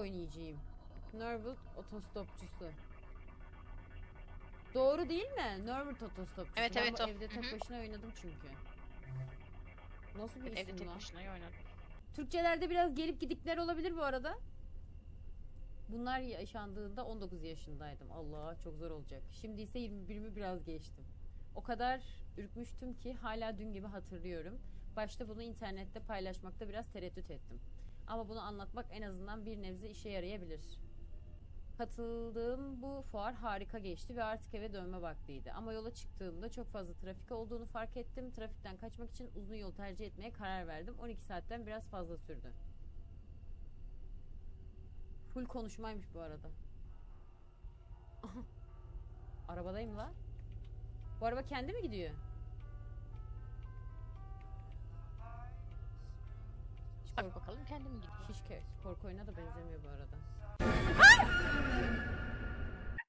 oynayacağım. Norwood otostopçusu. Doğru değil mi? Norwood otostopçusu. Evet, ben evet, o. evde Hı tek hı. başına oynadım çünkü. Nasıl bir Evde isim tek lan? başına oynadım. Türkçelerde biraz gelip gidikler olabilir bu arada. Bunlar yaşandığında 19 yaşındaydım. Allah çok zor olacak. Şimdi ise 21'imi biraz geçtim. O kadar ürkmüştüm ki hala dün gibi hatırlıyorum. Başta bunu internette paylaşmakta biraz tereddüt ettim. Ama bunu anlatmak en azından bir nebze işe yarayabilir. Katıldığım bu fuar harika geçti ve artık eve dönme vaktiydi. Ama yola çıktığımda çok fazla trafik olduğunu fark ettim. Trafikten kaçmak için uzun yol tercih etmeye karar verdim. 12 saatten biraz fazla sürdü. Full konuşmaymış bu arada. Arabadayım la. Bu araba kendi mi gidiyor? Hiç korku, bakalım kendim gidiyor. hiç ke- korku oyuna da benzemiyor bu arada.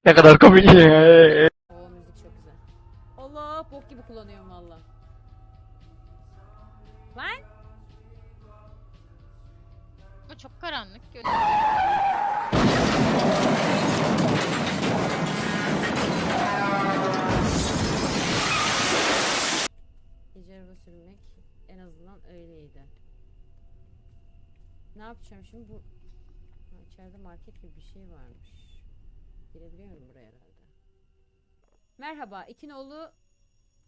Ne kadar komik. Oo müzik çok güzel. Allah bok gibi kullanıyorum valla. Lan Ama çok karanlık. Gece araba sürmek en azından öyleydi. Ne yapacağım şimdi bu ha, içeride market gibi bir şey varmış. Girebiliyorum buraya herhalde. Merhaba, iki nolu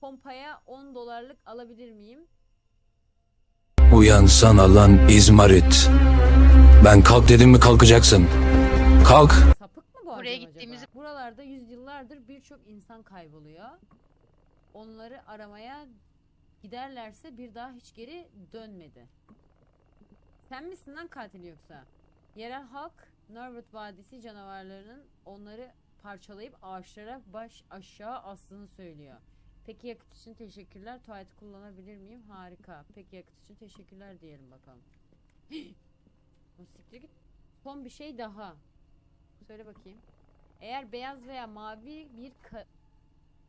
pompaya 10 dolarlık alabilir miyim? Uyansana lan İzmarit. Ben kalk dedim mi kalkacaksın. Kalk. Sapık mı bu Buraya adam gittiğimizi- acaba? Buralarda yüzyıllardır birçok insan kayboluyor. Onları aramaya giderlerse bir daha hiç geri dönmedi. Sen misin lan katil yoksa? Yerel halk Norwood Vadisi canavarlarının onları parçalayıp ağaçlara baş aşağı astığını söylüyor. Peki yakıt için teşekkürler. Tuvaleti kullanabilir miyim? Harika. Peki yakıt için teşekkürler diyelim bakalım. Siktir git. Son bir şey daha. Söyle bakayım. Eğer beyaz veya mavi bir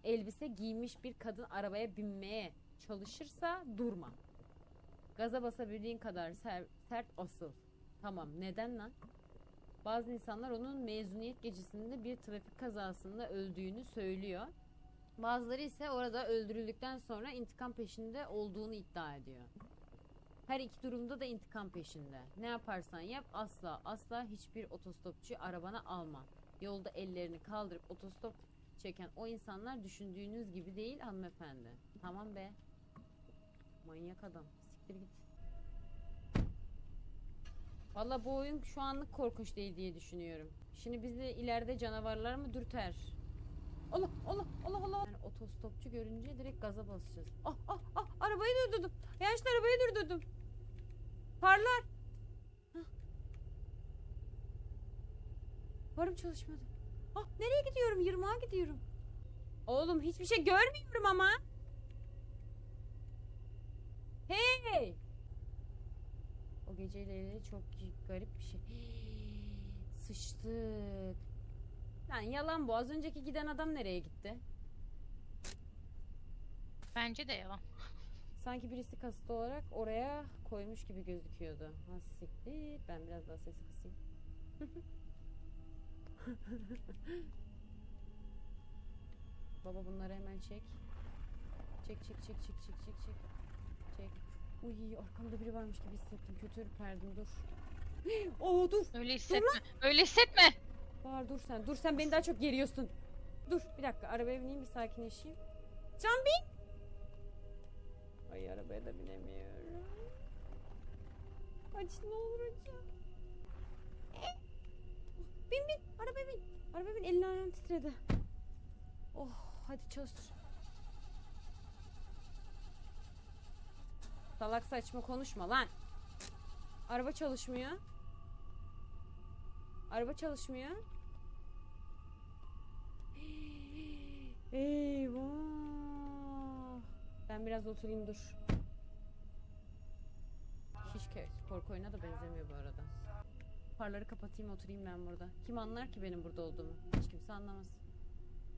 elbise giymiş bir kadın arabaya binmeye çalışırsa durma. Gaza basabildiğin kadar ser- sert asıl. Tamam. Neden lan? Bazı insanlar onun mezuniyet gecesinde bir trafik kazasında öldüğünü söylüyor. Bazıları ise orada öldürüldükten sonra intikam peşinde olduğunu iddia ediyor. Her iki durumda da intikam peşinde. Ne yaparsan yap asla asla hiçbir otostopçu arabana alma. Yolda ellerini kaldırıp otostop çeken o insanlar düşündüğünüz gibi değil hanımefendi. Tamam be. Manyak adam. Siktir git. Valla bu oyun şu anlık korkunç değil diye düşünüyorum. Şimdi bizi ileride canavarlar mı dürter? Allah Allah Allah Allah. Yani otostopçu görünce direkt gaza basacağız. Ah ah ah arabayı durdurdum. Yanlışlıkla arabayı durdurdum. Parlar. Varım çalışmadı. Ah nereye gidiyorum? Yırmağa gidiyorum. Oğlum hiçbir şey görmüyorum ama. İlgili çok garip bir şey. Sıçtık. Lan yalan bu. Az önceki giden adam nereye gitti? Bence de yalan. Sanki birisi kasıtlı olarak oraya koymuş gibi gözüküyordu. Ha siktir. Ben biraz daha sesi kısayım. Baba bunları hemen çek. Çek çek çek çek çek çek çek. Çek. Uy arkamda biri varmış gibi hissettim. Kötü ürperdim dur. Oo dur. Öyle hissetme. Öyle hissetme. Bahar dur sen. Dur sen beni daha çok geriyorsun. Dur bir dakika arabaya bineyim bir sakinleşeyim. Can bin. Ay arabaya da binemiyorum. Aç ne olur aç. Eh. Bin bin arabaya bin. Arabaya bin elini ayağın titredi. Oh hadi çalıştır. Salak saçma konuşma lan. Araba çalışmıyor. Araba çalışmıyor. Eyvah. Ben biraz oturayım dur. Hiç ke- korku oyuna da benzemiyor bu arada. Farları kapatayım oturayım ben burada. Kim anlar ki benim burada olduğumu? Hiç kimse anlamaz.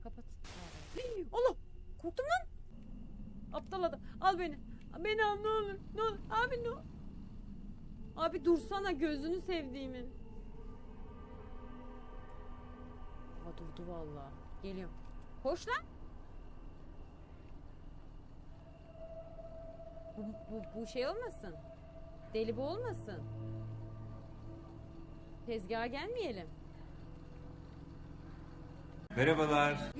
Kapat. Allah! Korktum lan. Aptal adam. Al beni. Beni al ne olur. Ne olur. Abi ne olur. Abi dursana gözünü sevdiğimin. durdu vallahi. Geliyorum. Koş lan. Bu, bu, bu şey olmasın. Deli bu olmasın. Tezgaha gelmeyelim. Merhabalar.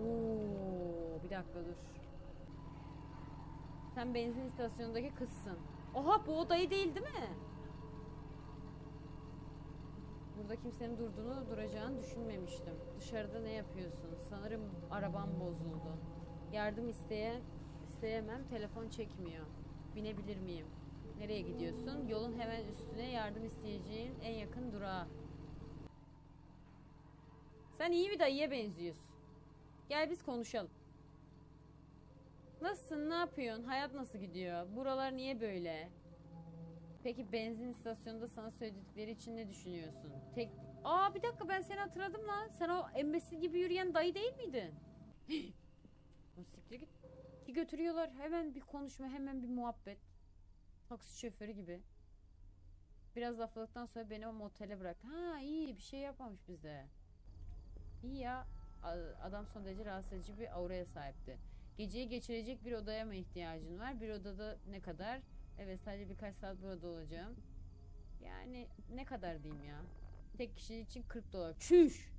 Oo, bir dakika dur. Sen benzin istasyonundaki kızsın. Oha bu odayı değil değil mi? Burada kimsenin durduğunu duracağını düşünmemiştim. Dışarıda ne yapıyorsun? Sanırım arabam bozuldu. Yardım isteyen isteyemem. Telefon çekmiyor. Binebilir miyim? Nereye gidiyorsun? Yolun hemen üstüne yardım isteyeceğin en yakın durağa. Sen iyi bir dayıya benziyorsun. Gel biz konuşalım. Nasılsın? Ne yapıyorsun? Hayat nasıl gidiyor? Buralar niye böyle? Peki benzin istasyonunda sana söyledikleri için ne düşünüyorsun? Tek... Aa bir dakika ben seni hatırladım lan. Sen o embesil gibi yürüyen dayı değil miydin? Siktir git. Ki götürüyorlar. Hemen bir konuşma, hemen bir muhabbet. Taksi şoförü gibi. Biraz lafladıktan sonra beni o motele bırak. Ha iyi bir şey yapmamış bize. İyi ya. Adam son derece rahatsız edici bir auraya sahipti. Geceyi geçirecek bir odaya mı ihtiyacın var? Bir odada ne kadar? Evet sadece birkaç saat burada olacağım. Yani ne kadar diyeyim ya? Tek kişi için 40 dolar. Çüş!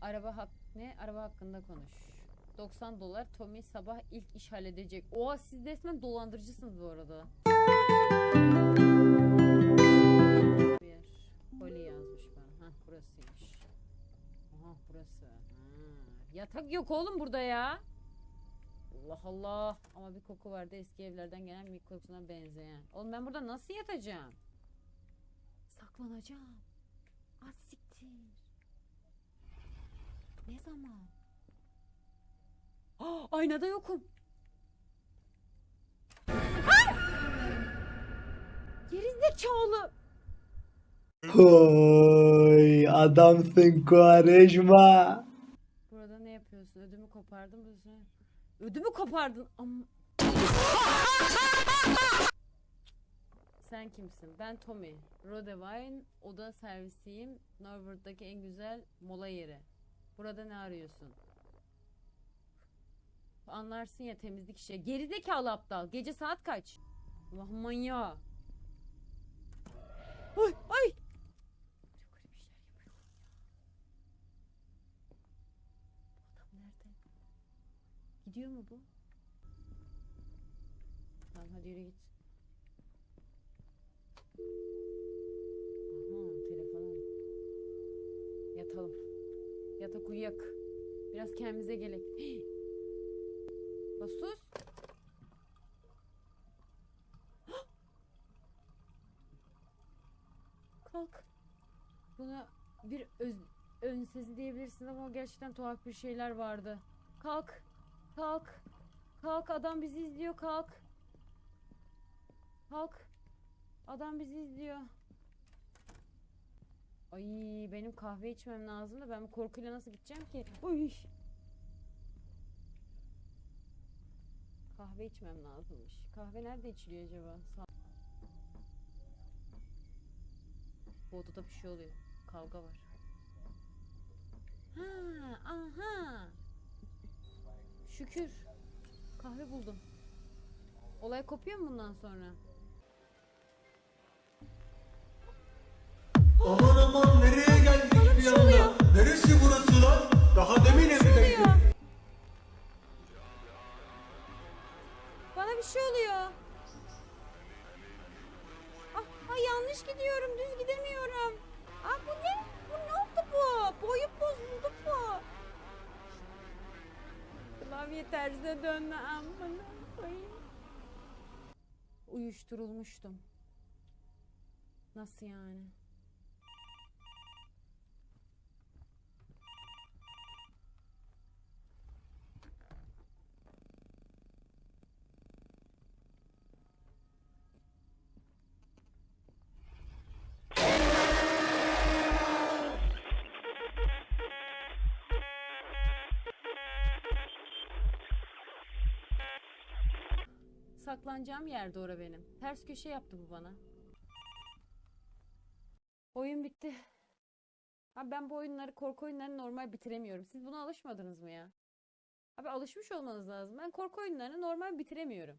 Araba hak ne? Araba hakkında konuş. 90 dolar. Tommy sabah ilk iş halledecek. Oha siz resmen dolandırıcısınız bu arada. Bir yer. Holly yazmış bana. Hah burasıymış. Aha burası. Ha. Yatak yok oğlum burada ya. Allah Allah. Ama bir koku vardı eski evlerden gelen bir kokusuna benzeyen. Oğlum ben burada nasıl yatacağım? Saklanacağım. Az siktir. Ne zaman? Aa, aynada yokum. Ah! Gerizekalı. Oy adamsın Quaresma. Burada ne yapıyorsun? Ödümü kopardın mı? sen? Ödümü kopardın. Am Sen kimsin? Ben Tommy. Rodewine oda servisiyim. Norwood'daki en güzel mola yeri. Burada ne arıyorsun? Anlarsın ya temizlik işi. Gerizekalı aptal. Gece saat kaç? Allah manyağı. Ay ay. Çok garip işler yapıyor. Bu adam nerede? Gidiyor mu bu? Tamam hadi yürü git. Aha telefonum. Yatalım. Yatak uyuyak. Biraz kendimize gelek. La sus. Kalk. Buna bir öz, ön sezi diyebilirsin ama gerçekten tuhaf bir şeyler vardı. Kalk. Kalk. Kalk adam bizi izliyor kalk. Kalk. Adam bizi izliyor. Ay benim kahve içmem lazım da ben bu korkuyla nasıl gideceğim ki? Uy. Kahve içmem lazımmış. Kahve nerede içiliyor acaba? Sağ- Bu odada bir şey oluyor. Kavga var. Ha, aha. Şükür. Kahve buldum. Olay kopuyor mu bundan sonra? Aman aman nereye geldik bir anda? Neresi burası lan? Daha demin evdeydik. oluyor? Bana bir şey oluyor. Ah, ah yanlış gidiyorum. Düz gidemiyorum. Ah bu ne? Bu ne oldu bu? Boyum bozuldu bu. Klavye tersine döndü. Amına koyayım. Uyuşturulmuştum. Nasıl yani? Saklanacağım yer doğru benim. Ters köşe yaptı bu bana. Oyun bitti. Abi ben bu oyunları, korku oyunlarını normal bitiremiyorum. Siz buna alışmadınız mı ya? Abi alışmış olmanız lazım. Ben korku oyunlarını normal bitiremiyorum.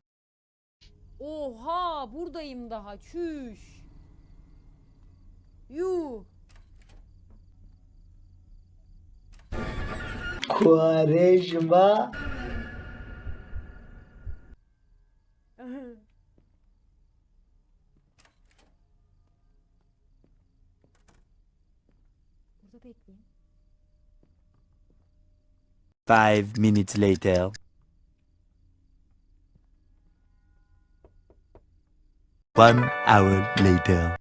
Oha, buradayım daha. Çüş. Yuh. Quaresma. Burada bekleyin. Five minutes later. One hour later.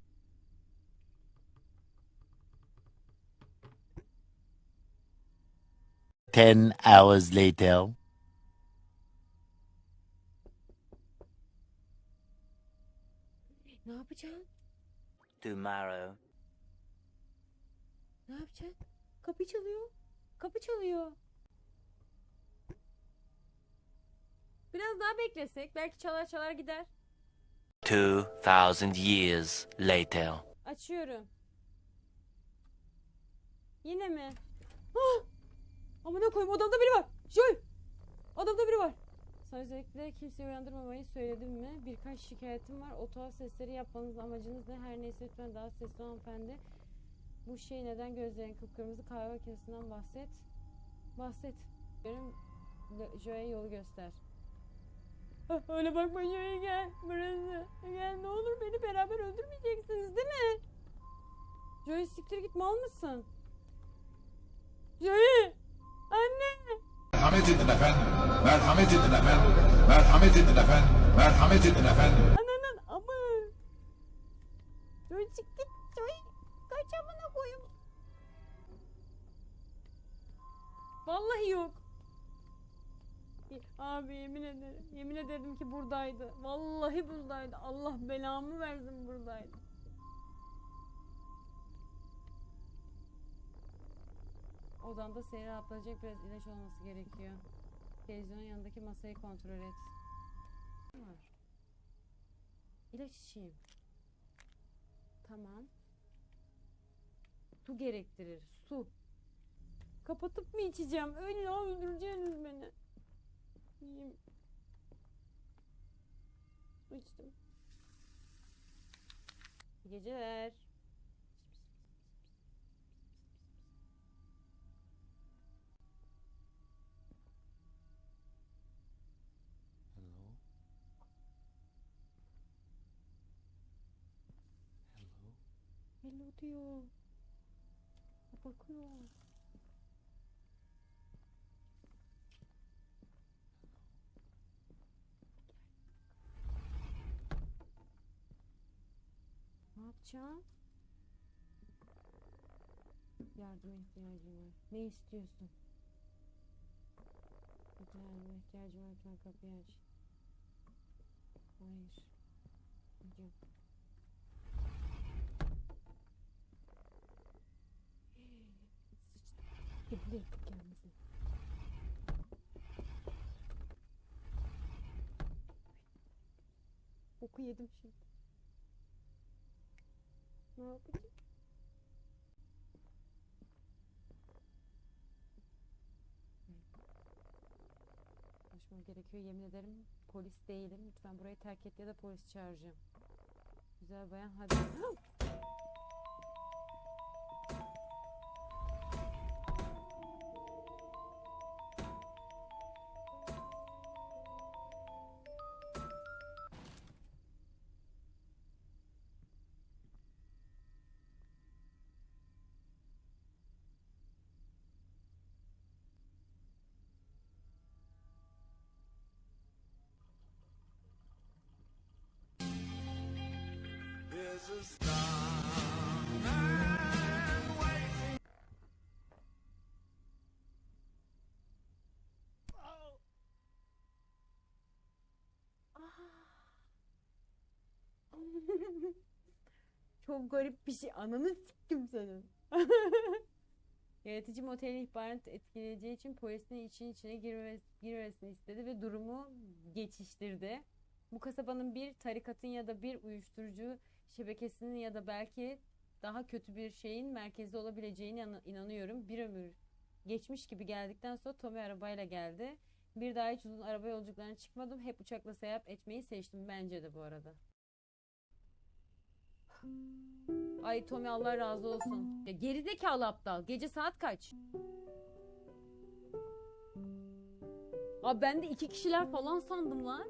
Ten hours later. Tomorrow. Ne yapacaksın? Kapı çalıyor. Kapı çalıyor. Biraz daha beklesek belki çalar çalar gider. Two thousand years later. Açıyorum. Yine mi? Ah! Amına koyayım odamda biri var. Joy! Odamda biri var. Sana özellikle kimseyi uyandırmamayı söyledim mi? Birkaç şikayetim var. O tuhaf sesleri yapmanız amacınız ne? Her neyse lütfen daha sesli hanımefendi. Bu şey neden gözlerin kıpkırmızı kahve makinesinden bahset. Bahset. Benim Joy'e yolu göster. Ah, Öyle bakma Joy gel. Burası. Gel ne olur beni beraber öldürmeyeceksiniz değil mi? Joy siktir git mal mısın? Joy! Anne! Merhamet edin efendim. Merhamet edin efendim. Merhamet edin efendim. Merhamet edin efendim. Ananın amı! Çık git Joy! Kaç amına koyayım! Vallahi yok. Abi yemin ederim. Yemin ederim ki buradaydı. Vallahi buradaydı. Allah belamı versin buradaydı. Odanda seni rahatlatacak biraz ilaç olması gerekiyor. Televizyonun yanındaki masayı kontrol et. Ne var? İlaç içeyim. Tamam. Su gerektirir. Su. Kapatıp mı içeceğim? Öyle öldüreceğiniz beni. Yiyeyim. Su içtim. İyi geceler. Diyor. Bakıyor. Ne yapacağım? Yardıma ihtiyacım var. Ne istiyorsun? Yardıma ihtiyacım var. Kapıyı aç. Hayır. Hocam. Sıçtı. Geblir kendisi. Oku yedim şimdi. Ne yapacağım? Konuşmam gerekiyor yemin ederim. Polis değilim. Lütfen burayı terk et ya da polis çağıracağım. Güzel bayan hadi. Çok garip bir şey. Ananı siktim senin. Yaratıcı motelin ihbarat etkileyeceği için polisin için içine girmemesini istedi ve durumu geçiştirdi. Bu kasabanın bir tarikatın ya da bir uyuşturucu şebekesinin ya da belki daha kötü bir şeyin merkezde olabileceğine inan- inanıyorum. Bir ömür geçmiş gibi geldikten sonra Tommy arabayla geldi. Bir daha hiç uzun araba yolculuklarına çıkmadım. Hep uçakla seyahat etmeyi seçtim bence de bu arada. Ay Tommy Allah razı olsun. Ya gerizekalı aptal. Gece saat kaç? Abi ben de iki kişiler falan sandım lan.